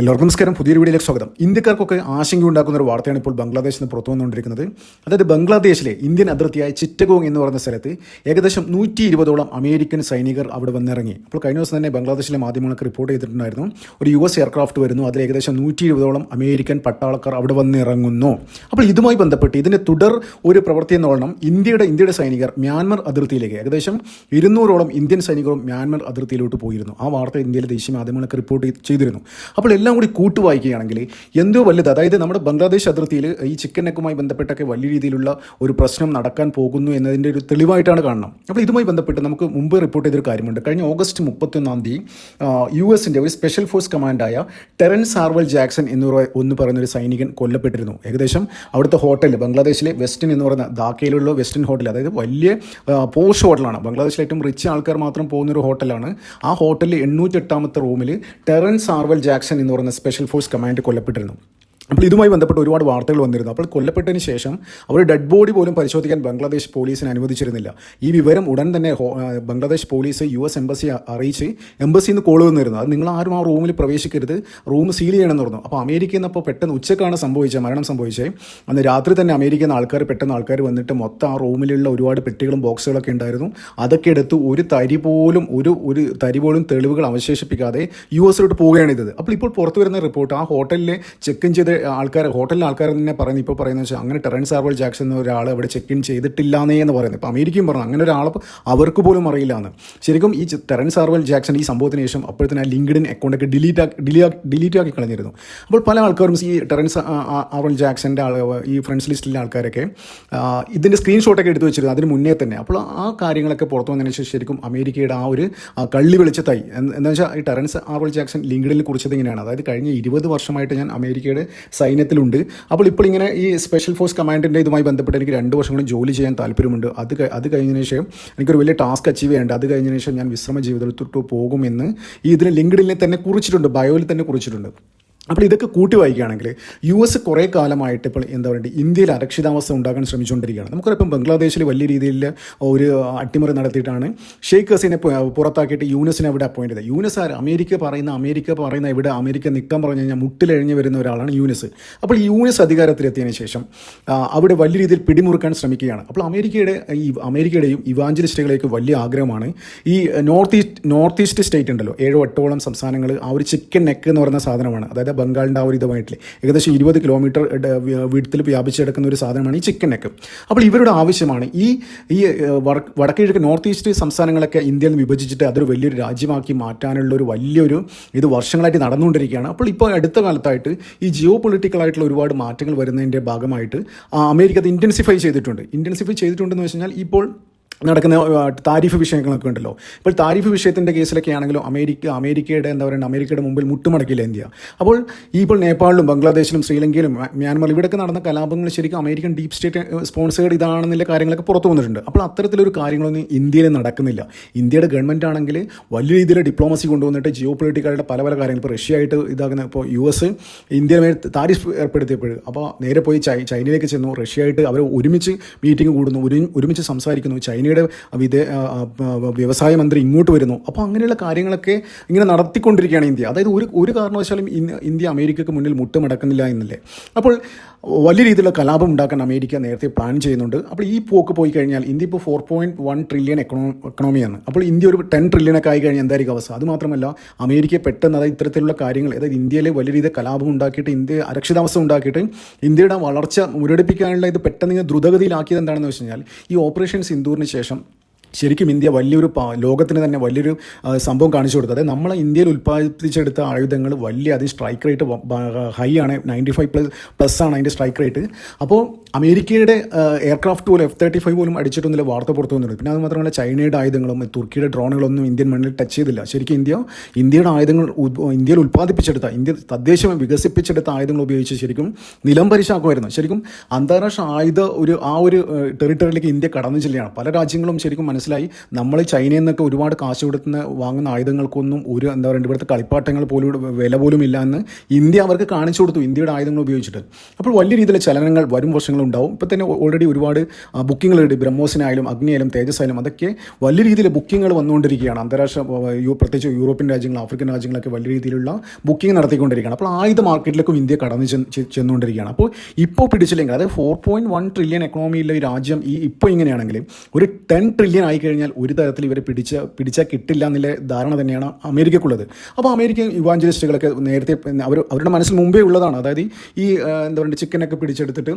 എല്ലാവർക്കും നമസ്കാരം. പുതിയൊരു വീഡിയോയിലേക്ക് സ്വാഗതം. ഇന്ത്യക്കാർക്കൊക്കെ ആശങ്കയുണ്ടാക്കുന്ന ഒരു വാർത്തയാണ് ഇപ്പോൾ ബംഗ്ലാദേശിൽ നിന്ന് പുറത്തു വന്നുകൊണ്ടിരിക്കുന്നത്. അതായത് ബംഗ്ലാദേശിലെ ഇന്ത്യൻ അതിർത്തിയായ ചിറ്റഗോങ് എന്ന് പറയുന്ന സ്ഥലത്ത് ഏകദേശം നൂറ്റി ഇരുപതോളം അമേരിക്കൻ സൈനികർ അവിടെ വന്നിറങ്ങി. അപ്പോൾ കഴിഞ്ഞ ദിവസം തന്നെ ബംഗ്ലാദേശിലെ മാധ്യമങ്ങൾക്ക് റിപ്പോർട്ട് ചെയ്തിട്ടുണ്ടായിരുന്നു. ഒരു യു എസ് എയർക്രാഫ്റ്റ് വരുന്നു. അതിൽ ഏകദേശം നൂറ്റി ഇരുപതോളം അമേരിക്കൻ പട്ടാളക്കാർ അവിടെ വന്നിറങ്ങുന്നു. അപ്പോൾ ഇതുമായി ബന്ധപ്പെട്ട് ഇതിന്റെ തുടർ ഒരു പ്രവൃത്തി എന്നോണം ഇന്ത്യയുടെ ഇന്ത്യയുടെ സൈനികർ മ്യാൻമർ അതിർത്തിയിലേക്ക് ഏകദേശം ഇരുന്നൂറോളം ഇന്ത്യൻ സൈനികരും മ്യാൻമർ അതിർത്തിയിലോട്ട് പോയിരുന്നു. ആ വാർത്ത ഇന്ത്യയിലെ ദേശീയ മാധ്യമങ്ങളൊക്കെ റിപ്പോർട്ട് ചെയ്തിരുന്നു. അപ്പോൾ എല്ലാം കൂടി കൂട്ടു വായിക്കുകയാണെങ്കിൽ എന്തോ വലുത് അതായത് നമ്മുടെ ബംഗ്ലാദേശ് അതിർത്തിയിൽ ഈ ചിക്കൻ നെക്കുമായി ബന്ധപ്പെട്ടൊക്കെ വലിയ രീതിയിലുള്ള ഒരു പ്രശ്നം നടക്കാൻ പോകുന്നു എന്നതിന്റെ ഒരു തെളിവായിട്ടാണ് കാണണം. അപ്പോൾ ഇതുമായി ബന്ധപ്പെട്ട് നമുക്ക് മുമ്പ് റിപ്പോർട്ട് ചെയ്തൊരു കാര്യമുണ്ട്. കഴിഞ്ഞ ഓഗസ്റ്റ് മുപ്പത്തൊന്നാം തീയതി യു എസിന്റെ ഒരു സ്പെഷ്യൽ ഫോഴ്സ് കമാൻഡായ ടെറൻ സാർവൽ ജാക്സൺ എന്ന് ഒന്ന് പറയുന്ന ഒരു സൈനികൻ കൊല്ലപ്പെട്ടിരുന്നു. ഏകദേശം അവിടുത്തെ ഹോട്ടൽ ബംഗ്ലാദേശിലെ വെസ്റ്റൻ എന്ന് പറയുന്ന ധാക്കയിലുള്ള വെസ്റ്റൻ ഹോട്ടൽ അതായത് വലിയ പോഷ് ഹോട്ടലാണ്. ബംഗ്ലാദേശിലെ ഏറ്റവും റിച്ച് ആൾക്കാർ മാത്രം പോകുന്ന ഒരു ഹോട്ടലാണ്. ആ ഹോട്ടലിൽ എണ്ണൂറ്റെട്ടാമത്തെ റൂമിൽ ടെറൻ സാർവൽ ജാക്സൺ എന്ന് പറയുന്ന സ്പെഷ്യൽ ഫോഴ്സ് കമാൻഡ് കൊല്ലപ്പെട്ടിരുന്നു. അപ്പോൾ ഇതുമായി ബന്ധപ്പെട്ട് ഒരുപാട് വാർത്തകൾ വന്നിരുന്നു. അപ്പോൾ കൊല്ലപ്പെട്ടതിന് ശേഷം അവർ ഡെഡ് ബോഡി പോലും പരിശോധിക്കാൻ ബംഗ്ലാദേശ് പോലീസിന് അനുവദിച്ചിരുന്നില്ല. ഈ വിവരം ഉടൻ തന്നെ Bangladesh police U S embassy അറിയിച്ച് എംബസിയിൽ നിന്ന് കോൾ വന്നിരുന്നു. അത് നിങ്ങൾ ആരും ആ റൂമിൽ പ്രവേശിക്കരുത്. റൂം സീൽ ചെയ്യണമെന്ന് പറഞ്ഞു. അപ്പോൾ അമേരിക്കയിൽ നിന്ന് അപ്പോൾ പെട്ടെന്ന് ഉച്ചക്കാണ് സംഭവിച്ചത് മരണം സംഭവിച്ചത്. അന്ന് രാത്രി തന്നെ അമേരിക്കയിൽ നിന്ന് ആൾക്കാർ പെട്ടെന്ന് ആൾക്കാർ വന്നിട്ട് മൊത്തം ആ റൂമിലുള്ള ഒരുപാട് പെട്ടികളും ബോക്സുകളൊക്കെ ഉണ്ടായിരുന്നു. അതൊക്കെ എടുത്ത് ഒരു തരി പോലും ഒരു ഒരു തരി പോലും തെളിവുകൾ അവശേഷിപ്പിക്കാതെ യു എസിലോട്ട് പോവുകയാണ് അപ്പോൾ ഇപ്പോൾ പുറത്തു വരുന്ന റിപ്പോർട്ട് ആ ഹോട്ടലിൽ ചെക്ക് ഇൻ ചെയ്ത ആൾക്കാർ ഹോട്ടലിലെ ആൾക്കാർ തന്നെ പറയുന്നത് ഇപ്പോൾ പറയുന്നത് വെച്ചാൽ അങ്ങനെ ടെറൻസ് ആർവൽ ജാക്സൺ എന്ന ഒരാൾ അവിടെ ചെക്ക് ഇൻ ചെയ്തിട്ടില്ലാന്നേ എന്ന് പറയുന്നത്. ഇപ്പോൾ അമേരിക്കയും പറഞ്ഞു അങ്ങനെ ഒരാൾ അവർക്ക് പോലും അറിയില്ല എന്ന്. ശരിക്കും ഈ ടെറൻസ് ആർവൽ ജാക്സൺ ഈ സംഭവത്തിന് ശേഷം അപ്പോഴത്തേന് ആ ലിങ്ക്ഡിൻ അക്കൗണ്ടൊക്കെ ഡിലീറ്റ് ആക്കി ഡിലീറ്റ് ആക്കി കളഞ്ഞിരുന്നു. അപ്പോൾ പല ആൾക്കാരും ഈ ടെറൻസ് ആർവൽ ജാക്സന്റെ ആൾ ഈ ഫ്രണ്ട്സ് ലിസ്റ്റിലെ ആൾക്കാരൊക്കെ ഇതിന്റെ സ്ക്രീൻഷോട്ടൊക്കെ എടുത്തു വെച്ചിരുന്നു അതിന് മുന്നേ തന്നെ. അപ്പോൾ ആ കാര്യങ്ങളൊക്കെ പുറത്തു വന്നതിന് ശേഷം ശരിക്കും അമേരിക്കയുടെ ആ ഒരു കള്ളി വെളിച്ചത്തായി. എന്താ വെച്ചാൽ ഈ ടെറൻസ് ആർവൽ ജാക്സൺ ലിങ്ക്ഡിനിൽ കുറിച്ചത് ഇങ്ങനെയാണ്. അതായത് കഴിഞ്ഞ ഇരുപത് വർഷമായിട്ട് ഞാൻ അമേരിക്കയുടെ സൈന്യത്തിലുണ്ട്. അപ്പോൾ ഇപ്പോൾ ഇങ്ങനെ ഈ സ്പെഷ്യൽ ഫോഴ്സ് കമാൻഡിന്റെ ഇതുമായി ബന്ധപ്പെട്ട് എനിക്ക് രണ്ട് വർഷങ്ങളും ജോലി ചെയ്യാൻ താല്പര്യമുണ്ട്. അത് അത് കഴിഞ്ഞതിന് ശേഷം എനിക്കൊരു വലിയ ടാസ്ക് അച്ചീവ് ചെയ്യേണ്ട അത് കഴിഞ്ഞതിന് ശേഷം ഞാൻ വിശ്രമ ജീവിതത്തിലോട്ട് പോകുമെന്ന് ഈ ഇതിന് ലിങ്ക്ഡിനിൽ തന്നെ കുറിച്ചിട്ടുണ്ട്. ബയോയിൽ തന്നെ കുറിച്ചിട്ടുണ്ട്. അപ്പോൾ ഇതൊക്കെ കൂട്ടി വായിക്കുകയാണെങ്കിൽ യു എസ് കുറേ കാലമായിട്ട് ഇപ്പോൾ എന്താ പറയുക ഇന്ത്യയിൽ അരക്ഷിതാവസ്ഥ ഉണ്ടാക്കാൻ ശ്രമിച്ചുകൊണ്ടിരിക്കുകയാണ്. നമുക്കറിയാം ഇപ്പം ബംഗ്ലാദേശിൽ വലിയ രീതിയിൽ ഒരു അട്ടിമറി നടത്തിയിട്ടാണ് ഷെയ്ഖ് ഹസീനെ പുറത്താക്കിയിട്ട് യൂനസിനെ അവിടെ അപ്പോയിന്റ് ചെയ്തത്. യൂനസ് ആര്? അമേരിക്ക പറയുന്ന അമേരിക്ക പറയുന്ന ഇവിടെ അമേരിക്ക നിൽക്കാൻ പറഞ്ഞു കഴിഞ്ഞാൽ മുട്ടിലെഴിഞ്ഞ് വരുന്ന ഒരാളാണ് യൂനസ്. അപ്പോൾ യൂനസ് അധികാരത്തിലെത്തിയതിന് ശേഷം അവിടെ വലിയ രീതിയിൽ പിടിമുറുക്കാൻ ശ്രമിക്കുകയാണ്. അപ്പോൾ അമേരിക്കയുടെ ഈ അമേരിക്കയുടെയും ഇവാഞ്ചലിസ്റ്റുകളേക്ക് വലിയ ആഗ്രഹമാണ്. ഈ north east north east state ഉണ്ടല്ലോ ഏഴോ എട്ടോളം സംസ്ഥാനങ്ങൾ ആ ഒരു ചിക്കൻ നെക്ക് എന്ന് പറയുന്ന സാധനമാണ്. അതായത് ബംഗാളിന്റെ ആ ഒരു ഇതുമായിട്ടില്ലേ? ഏകദേശം ഇരുപത് കിലോമീറ്റർ വീട്ടിൽ വ്യാപിച്ചെടുക്കുന്ന ഒരു സാധനമാണ് ഈ ചിക്കൻ നെക്ക്. അപ്പോൾ ഇവരുടെ ആവശ്യമാണ് ഈ ഈ ഏഹ്, വടക്ക് വടക്ക് കിഴക്ക് നോർത്ത് ഈസ്റ്റ് സംസ്ഥാനങ്ങളൊക്കെ ഇന്ത്യയിൽ നിന്ന് വിഭജിച്ചിട്ട് അതൊരു വലിയൊരു രാജ്യമാക്കി മാറ്റാനുള്ള ഒരു വലിയൊരു ഇത് വർഷങ്ങളായിട്ട് നടന്നുകൊണ്ടിരിക്കുകയാണ്. അപ്പോൾ ഇപ്പോൾ അടുത്ത കാലത്തായിട്ട് ഈ ജിയോ പൊളിറ്റിക്കലായിട്ടുള്ള ഒരുപാട് മാറ്റങ്ങൾ വരുന്നതിന്റെ ഭാഗമായിട്ട് അമേരിക്ക അത് ഇന്റൻസിഫൈ ചെയ്തിട്ടുണ്ട്. ഇന്റൻസിഫൈ ചെയ്തിട്ടുണ്ടെന്ന് വെച്ച് കഴിഞ്ഞാൽ ഇപ്പോൾ നടക്കുന്ന താരിഫ് വിഷയങ്ങളൊക്കെ ഉണ്ടല്ലോ. ഇപ്പോൾ താരിഫ് വിഷയത്തിന്റെ കേസിലൊക്കെ ആണെങ്കിലും അമേരിക്ക അമേരിക്കയുടെ എന്താ പറയുക അമേരിക്കയുടെ മുമ്പിൽ മുട്ടുമടക്കില്ല ഇന്ത്യ. അപ്പോൾ ഈ ഇപ്പോൾ നേപ്പാളിലും ബംഗ്ലാദേശിലും ശ്രീലങ്കയിലും മ്യാൻമറിലും ഇവിടെയൊക്കെ നടന്ന കലാപങ്ങൾ ശരിക്കും അമേരിക്കൻ ഡീപ് സ്റ്റേറ്റ് സ്പോൺസേഡ് ഇതാണെന്നുള്ള കാര്യങ്ങളൊക്കെ പുറത്തു വന്നിട്ടുണ്ട്. അപ്പോൾ അത്തരത്തിലൊരു കാര്യങ്ങളൊന്നും ഇന്ത്യയിൽ നടക്കുന്നില്ല. ഇന്ത്യയുടെ ഗവൺമെന്റ് ആണെങ്കിൽ വലിയ രീതിയിൽ ഡിപ്ലോമസി കൊണ്ടുവന്നിട്ട് ജിയോ പൊളിറ്റിക്കലുടെ പല പല കാര്യങ്ങൾ ഇപ്പോൾ റഷ്യ ആയിട്ട് ഇതാകുന്ന ഇപ്പോൾ യു എസ് ഇന്ത്യയുടെ മേൽ താരിഫ് ഏർപ്പെടുത്തിയപ്പോൾ അപ്പോൾ നേരെ പോയി ചൈനയിലേക്ക് ചെന്നു. റഷ്യ ആയിട്ട് അവർ ഒരുമിച്ച് മീറ്റിംഗ് കൂടുന്നു ഒരു ഒരുമിച്ച് സംസാരിക്കുന്നു. ചൈനയുടെ വിദേ വ്യവസായ മന്ത്രി ഇങ്ങോട്ട് വരുന്നു. അപ്പോൾ അങ്ങനെയുള്ള കാര്യങ്ങളൊക്കെ ഇങ്ങനെ നടത്തിക്കൊണ്ടിരിക്കുകയാണ് ഇന്ത്യ. അതായത് ഒരു ഒരു കാരണവശാലും ഇന്ത്യ അമേരിക്കയ്ക്ക് മുന്നിൽ മുട്ടുമടക്കുന്നില്ല എന്നല്ലേ? അപ്പോൾ വലിയ രീതിയിലുള്ള കലാപം ഉണ്ടാക്കാൻ അമേരിക്ക നേരത്തെ പ്ലാൻ ചെയ്യുന്നുണ്ട്. അപ്പോൾ ഈ പോക്ക് പോയി കഴിഞ്ഞാൽ ഇന്ത്യ ഇപ്പോൾ four point one trillion economy എക്കണോമിയാണ് അപ്പോൾ ഇന്ത്യ ഒരു ടെൻ ട്രില്യണൊക്കെ ആയി കഴിഞ്ഞാൽ എന്തായിരിക്കും അവസ്ഥ? അതുമാത്രമല്ല അമേരിക്ക പെട്ടെന്ന് അതായത് ഇത്തരത്തിലുള്ള കാര്യങ്ങൾ അതായത് ഇന്ത്യയിലെ വലിയ രീതിയിൽ കലാപം ഉണ്ടാക്കിയിട്ട് ഇന്ത്യ അരക്ഷിതാവസ്ഥ ഉണ്ടാക്കിയിട്ട് ഇന്ത്യയുടെ വളർച്ച മുരടിപ്പിക്കാനുള്ള ഇത് പെട്ടെന്ന് ദ്രുതഗതിയിലാക്കിയത് എന്താണെന്ന് വെച്ച് കഴിഞ്ഞാൽ ഈ ഓപ്പറേഷൻ സിന്ദൂറിന് ശേഷം ശരിക്കും ഇന്ത്യ വലിയൊരു ലോകത്തിന് തന്നെ വലിയൊരു സംഭവം കാണിച്ചു കൊടുത്തത്. അതായത് ഇന്ത്യയിൽ ഉൽപ്പാദിപ്പിച്ചെടുത്ത ആയുധങ്ങൾ വലിയ അതിന് സ്ട്രൈക്ക് റേറ്റ് ഹൈ ആണ്. നയന്റി ഫൈവ് പ്ലസ് പ്ലസ് ആണ് അതിന്റെ സ്ട്രൈക്ക് റേറ്റ് അപ്പോൾ അമേരിക്കയുടെ എയർക്രാഫ്റ്റ് പോലും എഫ് തേർട്ടി ഫൈവ് പോലും അടിച്ചിട്ടൊന്നുമില്ല വാർത്ത പുറത്തു വന്നിട്ടുണ്ട് പിന്നെ അത് മാത്രമല്ല ചൈനയുടെ ആയുധങ്ങളും തുർക്കിയുടെ ഡ്രോണുകളൊന്നും ഇന്ത്യൻ മണ്ണിൽ ടച്ച് ചെയ്തില്ല. ശരിക്കും ഇന്ത്യ ഇന്ത്യയുടെ ആയുധങ്ങൾ ഇന്ത്യയിൽ ഉൽപ്പാദിപ്പിച്ചെടുത്ത ഇന്ത്യ തദ്ദേശം വികസിപ്പിച്ചെടുത്ത ആയുധങ്ങൾ ഉപയോഗിച്ച് ശരിക്കും നിലം പരിശാക്കുമായിരുന്നു. ശരിക്കും അന്താരാഷ്ട്ര ആയുധ ഒരു ആ ഒരു ടെറിട്ടറിയിലേക്ക് ഇന്ത്യ കടന്നു ചെല്ലുകയാണ്. പല രാജ്യങ്ങളും ശരിക്കും മനസ്സിലായി. നമ്മൾ ചൈനയിൽ നിന്നൊക്കെ ഒരുപാട് കാശ് കൊടുത്തുന്ന വാങ്ങുന്ന ആയുധങ്ങൾക്കൊന്നും ഒരു എന്താ പറയുക ഇവിടുത്തെ കളിപ്പാട്ടങ്ങൾ പോലും വില പോലും ഇല്ല എന്ന് ഇന്ത്യ അവർക്ക് കാണിച്ചു കൊടുത്തു ഇന്ത്യയുടെ ആയുധങ്ങൾ ഉപയോഗിച്ചിട്ട്. അപ്പോൾ വലിയ രീതിയിലെ ചലനങ്ങൾ വരും വർഷങ്ങളുണ്ടാവും. ഇപ്പോൾ തന്നെ ഓൾറെഡി ഒരുപാട് ബുക്കിങ്ങുകളുണ്ട് ബ്രഹ്മോസിനായാലും അഗ്നിയായാലും തേജസ്സായാലും അതൊക്കെ വലിയ രീതിയിൽ ബുക്കിങ്ങുകൾ വന്നുകൊണ്ടിരിക്കുകയാണ്. അന്താരാഷ്ട്ര പ്രത്യേകിച്ച് യൂറോപ്യൻ രാജ്യങ്ങൾ ആഫ്രിക്കൻ രാജ്യങ്ങളൊക്കെ വലിയ രീതിയിലുള്ള ബുക്കിംഗ് നടത്തിക്കൊണ്ടിരിക്കുകയാണ്. അപ്പോൾ ആയുധ മാർക്കറ്റിലേക്കും ഇന്ത്യ കടന്നു ചെന്ന് ചെന്നുകൊണ്ടിരിക്കുകയാണ്. അപ്പോൾ ഇപ്പോൾ പിടിച്ചില്ലെങ്കിൽ അതായത് ഫോർ പോയിന്റ് വൺ ട്രില്യൺ എക്കണോമിയിലെ രാജ്യം ഈ ഇപ്പോൾ ഇങ്ങനെയാണെങ്കിൽ ഒരു ടെൻ ട്രില്യൺ ആയി കഴിഞ്ഞാൽ ഒരു തരത്തിൽ ഇവരെ പിടിച്ച പിടിച്ചാൽ കിട്ടില്ല എന്നുള്ള ധാരണ തന്നെയാണ് അമേരിക്കക്കുള്ളത്. അപ്പോൾ അമേരിക്കൻ യുവാഞ്ചലിസ്റ്റുകളൊക്കെ നേരത്തെ അവർ അവരുടെ മനസ്സിൽ മുമ്പേ ഉള്ളതാണ്. അതായത് ഈ എന്താ പറയുക ചിക്കനൊക്കെ പിടിച്ചെടുത്തിട്ട്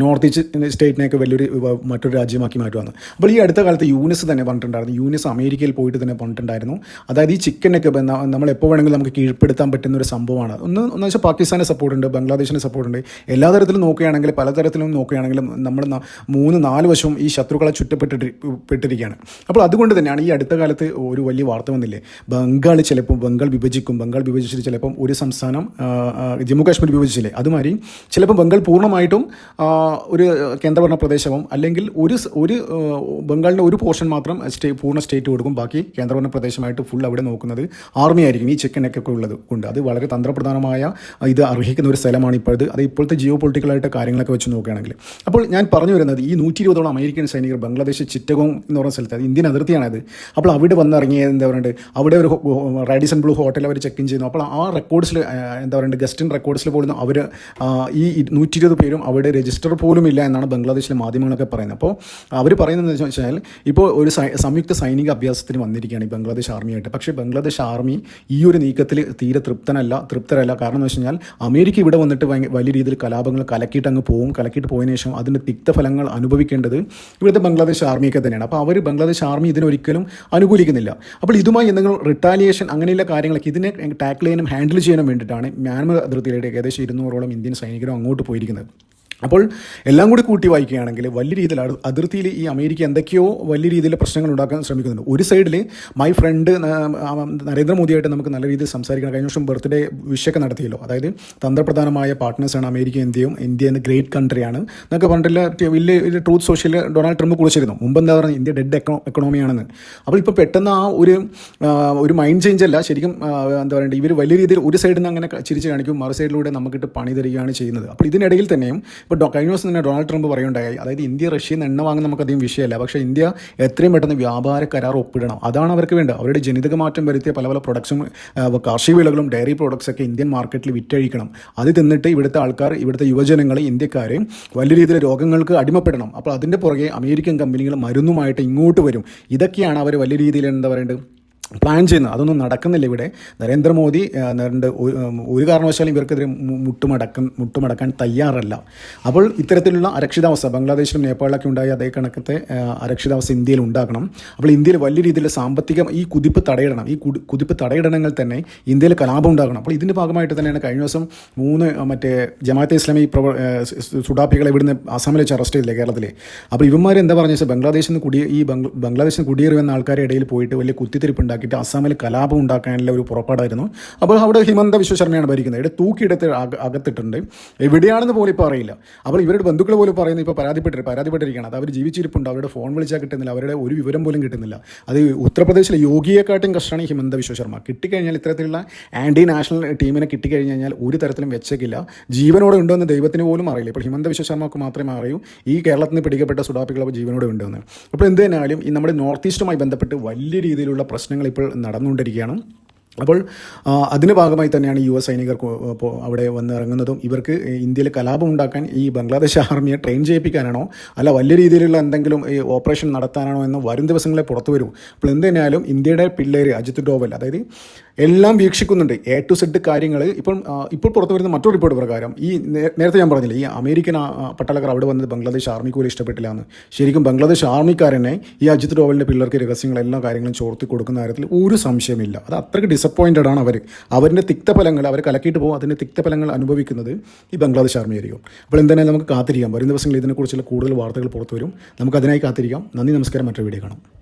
നോർത്ത് ഈസ്റ്റ് സ്റ്റേറ്റിനെയൊക്കെ വലിയൊരു മറ്റൊരു രാജ്യമാക്കി മാറ്റുവാണ്. അപ്പോൾ ഈ അടുത്ത കാലത്ത് യൂനിസ് തന്നെ പറഞ്ഞിട്ടുണ്ടായിരുന്നു. യൂനിസ് അമേരിക്കയിൽ പോയിട്ട് തന്നെ പറഞ്ഞിട്ടുണ്ടായിരുന്നു. അതായത് ഈ ചിക്കനൊക്കെ നമ്മൾ എപ്പോൾ വേണമെങ്കിലും നമുക്ക് കീഴ്പ്പെടുത്താൻ പറ്റുന്ന ഒരു സംഭവമാണ്. ഒന്ന് എന്ന് വെച്ചാൽ ഉണ്ട് ബംഗ്ലാദേശിനെ സപ്പോർട്ട് ഉണ്ട്. എല്ലാ തരത്തിലും നോക്കുകയാണെങ്കിൽ പലതരത്തിലും നോക്കുകയാണെങ്കിലും നമ്മൾ മൂന്ന് നാല് വശവും ഈ ശത്രുക്കളെ ചുറ്റപ്പെട്ടിട്ട് പെട്ടിരിക്കുകയാണ്. അപ്പോൾ അതുകൊണ്ട് തന്നെയാണ് ഈ അടുത്ത കാലത്ത് ഒരു വലിയ വാർത്ത വന്നില്ലേ? ബംഗാൾ ചിലപ്പോൾ ബംഗാൾ വിഭജിക്കും. ബംഗാൾ വിഭജിച്ചിട്ട് ചിലപ്പം ഒരു സംസ്ഥാനം ജമ്മു കാശ്മീർ വിഭജിച്ചില്ലേ? അതുമാതിരി ചിലപ്പോൾ ബംഗാൾ പൂർണമായിട്ടും ഒരു കേന്ദ്രഭരണ പ്രദേശവും അല്ലെങ്കിൽ ഒരു ഒരു ബംഗാളിന്റെ ഒരു പോർഷൻ മാത്രം സ്റ്റേ പൂർണ സ്റ്റേറ്റ് കൊടുക്കും. ബാക്കി കേന്ദ്രഭരണ പ്രദേശമായിട്ട് ഫുൾ അവിടെ നോക്കുന്നത് ആർമി ആയിരിക്കും. ഈ ചിക്കനൊക്കെ ഉള്ളത് കൊണ്ട്. അത് വളരെ തന്ത്രപ്രധാനമായ ഇത് അർഹിക്കുന്ന ഒരു സ്ഥലമാണ് ഇപ്പോഴത്. അത് ഇപ്പോഴത്തെ ജിയോ പൊളിറ്റിക്കലായിട്ട് കാര്യങ്ങളൊക്കെ വെച്ച് നോക്കുകയാണെങ്കിൽ. അപ്പോൾ ഞാൻ പറഞ്ഞു വരുന്നത് ഈ നൂറ്റി ഇരുപതോളം അമേരിക്കൻ സൈനികർ ബംഗ്ലാദേശ് ചിറ്റഗോങ് എന്ന് പറഞ്ഞ സ്ഥലത്ത് അത് ഇന്ത്യൻ അതിർത്തിയാണത്. അപ്പോൾ അവിടെ വന്നിറങ്ങിയ എന്താ പറയുക അവിടെ ഒരു റാഡിസൺ ബ്ലൂ ഹോട്ടൽ അവർ ചെക്ക് ഇൻ ചെയ്യുന്നു. അപ്പോൾ ആ റെക്കോർഡ്സിൽ എന്താ പറയുക ഗസ്റ്റിൻ റെക്കോർഡ്സിൽ പോലും അവർ ഈ നൂറ്റി ഇരുപത് പേരും അവിടെ രജിസ്റ്റർ പോലും ഇല്ല എന്നാണ് ബംഗ്ലാദേശിലെ മാധ്യമങ്ങളൊക്കെ പറയുന്നത്. അപ്പോൾ അവർ പറയുന്നത് എന്ന് വെച്ചാൽ ഇപ്പോൾ ഒരു സംയുക്ത സൈനിക അഭ്യാസത്തിന് വന്നിരിക്കുകയാണ് ഈ ബംഗ്ലാദേശ് ആർമിയായിട്ട്. പക്ഷേ ബംഗ്ലാദേശ് ആർമി ഈ ഒരു നീക്കത്തിൽ തീരെ തൃപ്തനല്ല തൃപ്തരല്ല. കാരണം എന്ന് വെച്ച് കഴിഞ്ഞാൽ അമേരിക്ക ഇവിടെ വന്നിട്ട് വലിയ രീതിയിൽ കലാപങ്ങൾ കലക്കിയിട്ട് അങ്ങ് പോകും കലക്കിയിട്ട് പോയതിനു ശേഷം അതിന്റെ തിക്തഫലങ്ങൾ അനുഭവിക്കേണ്ടത് ഇവിടുത്തെ ബംഗ്ലാദേശ് ആർമിയൊക്കെ തന്നെയാണ്. അപ്പോൾ അവർ ബംഗ്ലാദേശ് ആർമി ഇതിനൊരിക്കലും അനുകൂലിക്കുന്നില്ല. അപ്പോൾ ഇതുമായി എന്തെങ്കിലും റിട്ടാലിയേഷൻ അങ്ങനെയുള്ള കാര്യങ്ങളൊക്കെ ഇതിനെ ടാക്കിൾ ചെയ്യാനും ഹാൻഡിൽ ചെയ്യാനും വേണ്ടിയിട്ടാണ് മ്യാൻമർ അതിർത്തിയിലേക്ക് ഏകദേശം ഇരുന്നൂറോളം ഇന്ത്യൻ സൈനികരും അങ്ങോട്ട് പോയിരിക്കുന്നത്. അപ്പോൾ എല്ലാം കൂടി കൂട്ടി വായിക്കുകയാണെങ്കിൽ വലിയ രീതിയിൽ അതിർത്തിയിൽ ഈ അമേരിക്ക എന്തൊക്കെയോ വലിയ രീതിയിൽ പ്രശ്നങ്ങൾ ഉണ്ടാക്കാൻ ശ്രമിക്കുന്നുണ്ട്. ഒരു സൈഡിൽ മൈ ഫ്രണ്ട് നരേന്ദ്രമോദിയായിട്ട് നമുക്ക് നല്ല രീതിയിൽ സംസാരിക്കണം. കഴിഞ്ഞ വർഷം ബർത്ത്ഡേ വിഷയൊക്കെ നടത്തിയല്ലോ. അതായത് തന്ത്രപ്രധാനമായ പാർട്ട്നേഴ്സാണ് അമേരിക്ക ഇന്ത്യയും ഇന്ത്യ എന്ന ഗ്രേറ്റ് കൺട്രിയാണ് എന്നൊക്കെ പറഞ്ഞിട്ടുള്ള വലിയ ട്രൂത്ത് സോഷ്യൽ ഡൊണാൾഡ് ട്രംപ് കുളിച്ചിരുന്നു മുമ്പ് എന്താ പറയുക ഇന്ത്യ ഡെഡ് എക്കണോ എക്കണോമിയാണെന്ന് അപ്പോൾ ഇപ്പോൾ പെട്ടെന്ന് ആ ഒരു ഒരു മൈൻഡ് ചേഞ്ച് അല്ല ശരിക്കും എന്താ പറയുക ഇവർ വലിയ രീതിയിൽ ഒരു സൈഡിൽ നിന്ന് അങ്ങനെ ചിരിച്ച് കാണിക്കും മറു സൈഡിലൂടെ നമുക്കിട്ട് പണി തരികയാണ് ചെയ്യുന്നത്. അപ്പോൾ ഇതിനിടയിൽ തന്നെയും ഇപ്പോൾ കഴിഞ്ഞ ദിവസം തന്നെ ഡൊണാൾഡ് ട്രംപ് പറയുണ്ടായി അതായത് ഇന്ത്യ റഷ്യയിൽ നിന്ന് എണ്ണ വാങ്ങുന്ന നമുക്കധികം വിഷയമല്ല. പക്ഷേ ഇന്ത്യ എത്രയും പെട്ടെന്ന് വ്യാപാര കരാർ ഒപ്പിടണം. അതാണ് അവർക്ക് വേണ്ടത്. അവരുടെ ജനിതക മാറ്റം വരുത്തിയ പല പല പ്രൊഡക്ട്സും കാർഷിക വിളകളും ഡയറി പ്രോഡക്ട്സ് ഒക്കെ ഇന്ത്യൻ മാർക്കറ്റിൽ വിറ്റഴിക്കണം. അത് തിന്നിട്ട് ഇവിടുത്തെ ആൾക്കാർ ഇവിടുത്തെ യുവജനങ്ങൾ ഇന്ത്യക്കാരെ വലിയ രീതിയിൽ രോഗങ്ങൾക്ക് അടിമപ്പെടണം. അപ്പോൾ അതിന്റെ പുറകെ അമേരിക്കൻ കമ്പനികൾ മരുന്നുമായിട്ട് ഇങ്ങോട്ട് വരും. ഇതൊക്കെയാണ് അവർ വലിയ രീതിയിൽ എന്താ പറയേണ്ടത്? പ്ലാൻ ചെയ്യുന്നത്. അതൊന്നും നടക്കുന്നില്ല ഇവിടെ. നരേന്ദ്രമോദി രണ്ട് ഒരു കാരണവശാലും ഇവർക്കെതിരെ മുട്ടുമടക്കം മുട്ടുമടക്കാൻ തയ്യാറല്ല. അപ്പോൾ ഇത്തരത്തിലുള്ള അരക്ഷിതാവസ്ഥ ബംഗ്ലാദേശിലും നേപ്പാളിലൊക്കെ ഉണ്ടായ അതേ കണക്കത്തെ അരക്ഷിതാവസ്ഥ ഇന്ത്യയിൽ ഉണ്ടാക്കണം അപ്പോൾ ഇന്ത്യയിൽ വലിയ രീതിയിലുള്ള സാമ്പത്തിക ഈ കുതിപ്പ് തടയിടണം. ഈ കുതിപ്പ് തടയിടണമെങ്കിൽ തന്നെ ഇന്ത്യയിൽ കലാപം ഉണ്ടാകണം. അപ്പോൾ ഇതിന്റെ ഭാഗമായിട്ട് തന്നെയാണ് കഴിഞ്ഞ ദിവസം മൂന്ന് മറ്റേ ജമാഅത്തെ ഇസ്ലാമി പ്രവ സുഡാപ്പികളെ ഇവിടുന്ന് അസാമിൽ വെച്ച് അറസ്റ്റ് ചെയ്തില്ലേ കേരളത്തിലെ. അപ്പോൾ ഇവന്മാർ എന്താ പറഞ്ഞാൽ ബംഗ്ലാദേശിൽ നിന്ന് കുടിയേ ഈ ബംഗ്ല- ബംഗ്ലാദേശിൽ നിന്ന് കുടിയേറി വന്ന ആൾക്കാരുടെ ഇടയിൽ പോയിട്ട് വലിയ കുത്തിത്തിരിപ്പ് ഉണ്ടാക്കിയിട്ട് അസാമിൽ കലാപം ഉണ്ടാക്കാനുള്ള ഒരു പുറപ്പാടായിരുന്നു. അപ്പോൾ അവിടെ ഹിമന്ത വിശ്വശർമ്മയാണ് ഭരിക്കുന്നത്. ഇവിടെ തൂക്കിയെടുത്ത് അകത്തിട്ടുണ്ട്. എവിടെയാണെന്ന് പോലും ഇപ്പോൾ അറിയില്ല. അപ്പോൾ ഇവരുടെ ബന്ധുക്കൾ പോലും പറയുന്നത് ഇപ്പോൾ പരാതിപ്പെട്ടി പരാതിപ്പെട്ടിരിക്കുകയാണ്. അത് അവർ ജീവിച്ചിരിപ്പുണ്ട്. അവരുടെ ഫോൺ വിളിച്ചാൽ കിട്ടുന്നില്ല. അവരുടെ ഒരു വിവരം പോലും കിട്ടുന്നില്ല. അത് ഉത്തർപ്രദേശിലെ യോഗിയെക്കാട്ടും കഷ്ടമാണ് ഹിമന്ത വിശ്വശർമ്മ. കിട്ടിക്കഴിഞ്ഞാൽ ഇത്തരത്തിലുള്ള ആന്റി നാഷണൽ ടീമിനെ കിട്ടിക്കഴിഞ്ഞ് കഴിഞ്ഞാൽ ഒരു തരത്തിലും വെച്ചേക്കില്ല. ജീവനോടെ ഉണ്ടോ എന്ന് ദൈവത്തിന് പോലും അറിയില്ല. ഇപ്പോൾ ഹിമന്ത വിശ്വശർമ്മക്ക് മാത്രമേ അറിയൂ. ഈ കേരളത്തിൽ നിന്ന് പിടിക്കപ്പെട്ട സുഡാപ്പികൾ ജീവനോടെ ഉണ്ടെന്ന് അപ്പോൾ എന്ത് തന്നെയാലും ഈ നമ്മുടെ നോർത്ത് ഈസ്റ്റുമായി ബന്ധപ്പെട്ട് വലിയ രീതിയിലുള്ള പ്രശ്നങ്ങൾ ഇപ്പോൾ നടന്നുകൊണ്ടിരിക്കുകയാണ്. അപ്പോൾ അതിന് ഭാഗമായി തന്നെയാണ് യു എസ് സൈനികർ അവിടെ വന്നിറങ്ങുന്നതും ഇവർക്ക് ഇന്ത്യയിൽ കലാപം ഉണ്ടാക്കാൻ ഈ ബംഗ്ലാദേശ് ആർമിയെ ട്രെയിൻ ചെയ്യിപ്പിക്കാനാണോ അല്ല വലിയ രീതിയിലുള്ള എന്തെങ്കിലും ഈ ഓപ്പറേഷൻ നടത്താനാണോ എന്ന് വരും ദിവസങ്ങളെ പുറത്തു വരും. അപ്പോൾ എന്ത് ഇന്ത്യയുടെ പിള്ളേർ അജിത് ഡോവൽ അതായത് എല്ലാം വീക്ഷിക്കുന്നുണ്ട്. എ ടു സെഡ് കാര്യങ്ങൾ ഇപ്പം ഇപ്പോൾ പുറത്തു വരുന്ന മറ്റൊരു റിപ്പോർട്ട് പ്രകാരം ഈ നേരത്തെ ഞാൻ പറഞ്ഞില്ല ഈ അമേരിക്കൻ പട്ടാളക്കാർ അവിടെ വന്നത് ബംഗ്ലാദേശ് ആർമിക്ക് പോലും ഇഷ്ടപ്പെട്ടില്ല എന്ന്. ശരിക്കും ബംഗ്ലാദേശ് ആർമിക്കാരനെ ഈ അജിത് ഡോവലിന്റെ പിള്ളേർക്ക് രഹസ്യങ്ങൾ എല്ലാ കാര്യങ്ങളും ചോർത്തി കൊടുക്കുന്ന കാര്യത്തിൽ ഒരു സംശയമില്ല അത് അത്രയ്ക്ക് ഡിസപ്പോയിന്റഡ് ആണ് അവർ അവരുടെ തിക്തഫലങ്ങൾ അവർ കലക്കിയിട്ട് പോകും. അതിന്റെ തിക്തഫലങ്ങൾ അനുഭവിക്കുന്നത് ഈ ബംഗ്ലാദേശ് ആർമി ആയിരിക്കും. അപ്പോൾ എന്തായാലും നമുക്ക് കാത്തിരിക്കാം. വരും ദിവസങ്ങളിൽ ഇതിനെക്കുറിച്ചുള്ള കൂടുതൽ വാർത്തകൾ പുറത്തു വരും. നമുക്ക് അതിനായി കാത്തിരിക്കാം. നന്ദി നമസ്കാരം. മറ്റൊരു വീഡിയോ കാണാം.